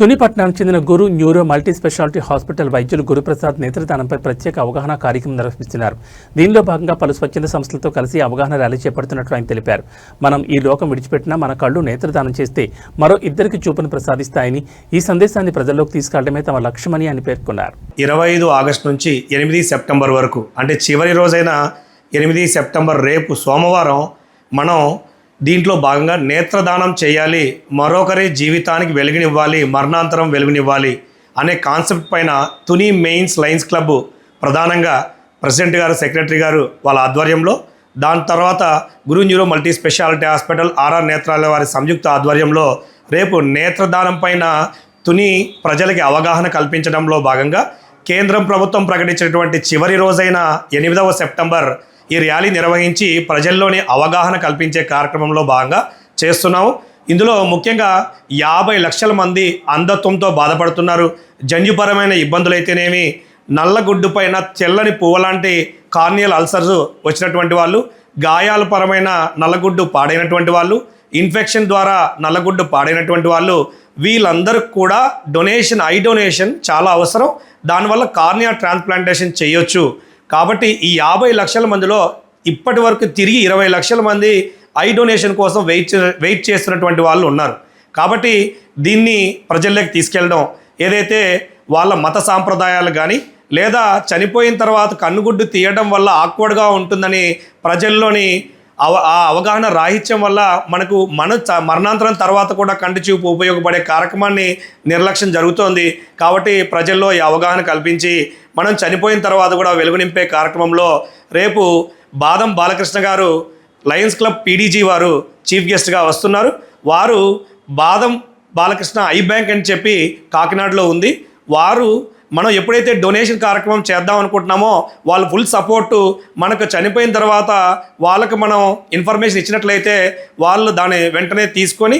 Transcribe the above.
తునిపట్నానికి చెందిన Guru neuro multi speciality hospital వైద్యులు గురుప్రసాద్ నేత్రదానంపై ప్రత్యేక అవగాహన కార్యక్రమం నిర్వహిస్తున్నారు. దీనిలో భాగంగా పలు స్వచ్ఛంద సంస్థలతో కలిసి అవగాహన ర్యాలీ చేపడుతున్నట్లు ఆయన తెలిపారు. మనం ఈ లోకం విడిచిపెట్టినా మన కళ్ళు నేత్రదానం చేస్తే మరో ఇద్దరికి చూపును ప్రసాదిస్తాయని ఈ సందేశాన్ని ప్రజల్లోకి తీసుకెళ్ళడమే తమ లక్ష్యమని ఆయన పేర్కొన్నారు. ఇరవై ఐదు ఆగస్టు నుంచి ఎనిమిది సెప్టెంబర్ వరకు అంటే చివరి రోజైన ఎనిమిది సెప్టెంబర్ రేపు సోమవారం మనం దీంట్లో భాగంగా నేత్రదానం చేయాలి మరొకరి జీవితానికి వెలుగునివ్వాలి మరణాంతరం వెలుగునివ్వాలి అనే కాన్సెప్ట్ పైన తుని మెయిన్స్ లయన్స్ క్లబ్ ప్రధానంగా ప్రెసిడెంట్ గారు సెక్రటరీ గారు వాళ్ళ ఆధ్వర్యంలో దాని తర్వాత Guru neuro multi speciality hospital RR Netralaya వారి సంయుక్త ఆధ్వర్యంలో రేపు నేత్రదానం పైన తుని ప్రజలకి అవగాహన కల్పించడంలో భాగంగా కేంద్రం ప్రభుత్వం ప్రకటించినటువంటి చివరి రోజైన ఎనిమిదవ సెప్టెంబర్ ఈ ర్యాలీ నిర్వహించి ప్రజల్లోని అవగాహన కల్పించే కార్యక్రమంలో భాగంగా చేస్తున్నాము. ఇందులో ముఖ్యంగా యాభై లక్షల మంది అంధత్వంతో బాధపడుతున్నారు. జన్యుపరమైన ఇబ్బందులైతేనేమి నల్లగుడ్డు పైన తెల్లని పువ్వులాంటి కార్నియల్ అల్సర్స్ వచ్చినటువంటి వాళ్ళు గాయాల పరమైన నల్లగుడ్డు పాడైనటువంటి వాళ్ళు ఇన్ఫెక్షన్ ద్వారా నల్లగుడ్డు పాడైనటువంటి వాళ్ళు వీళ్ళందరూ కూడా డొనేషన్ ఐ డొనేషన్ చాలా అవసరం. దానివల్ల కార్నియా ట్రాన్స్ప్లాంటేషన్ చేయొచ్చు. కాబట్టి ఈ యాభై లక్షల మందిలో ఇప్పటి వరకు తిరిగి ఇరవై లక్షల మంది ఐ డొనేషన్ కోసం వెయిట్ వెయిట్ చేస్తున్నటువంటి వాళ్ళు ఉన్నారు. కాబట్టి దీన్ని ప్రజల్లోకి తీసుకెళ్ళడం ఏదైతే వాళ్ళ మత సాంప్రదాయాలు కానీ లేదా చనిపోయిన తర్వాత కన్నుగుడ్డు తీయడం వల్ల ఆక్వర్డ్గా ఉంటుందని ప్రజల్లోని అవ ఆ అవగాహన రాహిత్యం వల్ల మనకు మన చ- మరణాంతరం తర్వాత కూడా కంటి చూపు ఉపయోగపడే కార్యక్రమాన్ని నిర్లక్ష్యం జరుగుతోంది. కాబట్టి ప్రజల్లో ఈ అవగాహన కల్పించి మనం చనిపోయిన తర్వాత కూడా వెలుగు నింపే కార్యక్రమంలో రేపు బాదం బాలకృష్ణ గారు లయన్స్ క్లబ్ పీడీజీ వారు చీఫ్ గెస్ట్గా వస్తున్నారు. వారు బాదం బాలకృష్ణ ఐ బ్యాంక్ అని చెప్పి కాకినాడలో ఉంది. వారు మనం ఎప్పుడైతే డొనేషన్ కార్యక్రమం చేద్దాం అనుకుంటున్నామో వాళ్ళు ఫుల్ సపోర్టు మనకు చనిపోయిన తర్వాత వాళ్ళకి మనం ఇన్ఫర్మేషన్ ఇచ్చినట్లయితే వాళ్ళు దాన్ని వెంటనే తీసుకొని